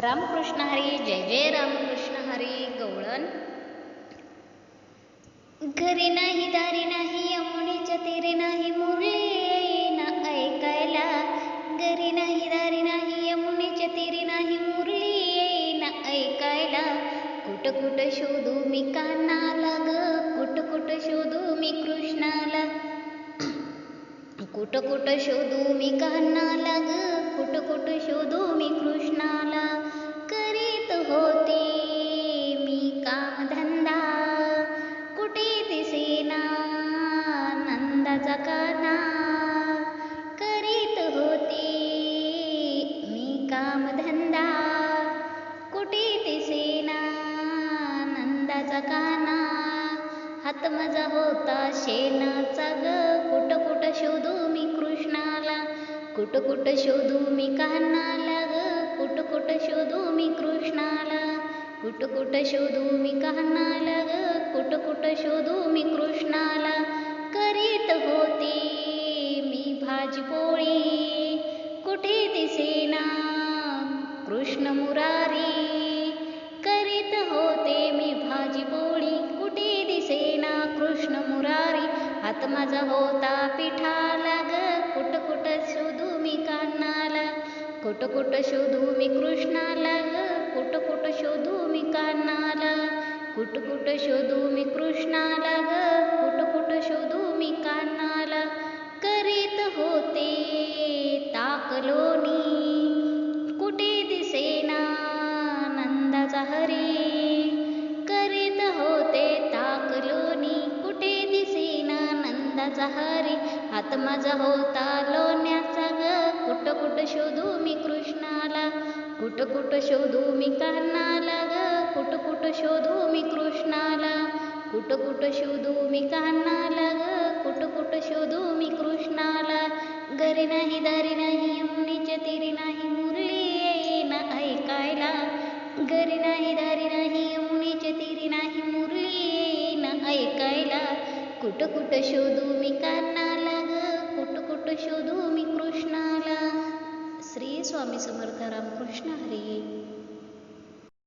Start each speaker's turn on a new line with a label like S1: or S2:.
S1: रामकृष्ण हरी जय जय रामकृष्ण हरी गवळण. घरी नाही दारी नाही यमुनेच्या तेरे नाही मुरली ना ऐकायला. घरी नाही दारी नाही यमुनेच्या तेरे नाही मुरली ना ऐकायला. कुठ कुठ शोधू मी कानाला ग कुठ कुठ शोधू मी कृष्णाला. कुठ कुठ शोधू मी कानाला ग कुठ काना करीत होते. मी कामधंदा कुठे दिसेना नंदाचा काना हात मजा होता शेणाचा ग. कुठं कुठं शोधू मी कृष्णाला कुठं कुठं शोधू मी कान्हाला ग. कुठं कुठं शोधू मी कृष्णाला कुठं कुठं शोधू मी कान्हाला ग. कुठं कुठं शोधू मी कृष्णाला करीत होते. मी भाजपोळी. कुठे दिसेना कृष्ण मुरारी. करीत होते मी भाजीपोळी. कुठे दिसेना कृष्ण मुरारी. हात माझा होता पिठाला ग. कुठ कुठ शोधू मी कानाला. कुठ कुठ शोधू मी कृष्णाला ग. कुठ कुठ शोधू मी कानाला. कुठ कुठ शोधू मी कृष्णाला ग. नंदाचा हरी हात माझा होता लोण्याचा ग. कुठं कुठं शोधू मी कृष्णाला? कुठं कुठं शोधू मी कान्हाला ग. कुठ कुठ शोधू मी कृष्णाला? कुठं कुठं शोधू मी कान्हाला ग. कुठं कुठं शोधू मी कृष्णाला? घरी नाही दारी नाही यमुनेच्या तीरी नाही मुरली येईना ऐकायला. घरी नाही दारी नाही कुठं कुठं शोधू मी कानाला ग? कुठं कुठं शोधू मी कृष्णाला? श्री स्वामी समर्थ रामकृष्ण हरी.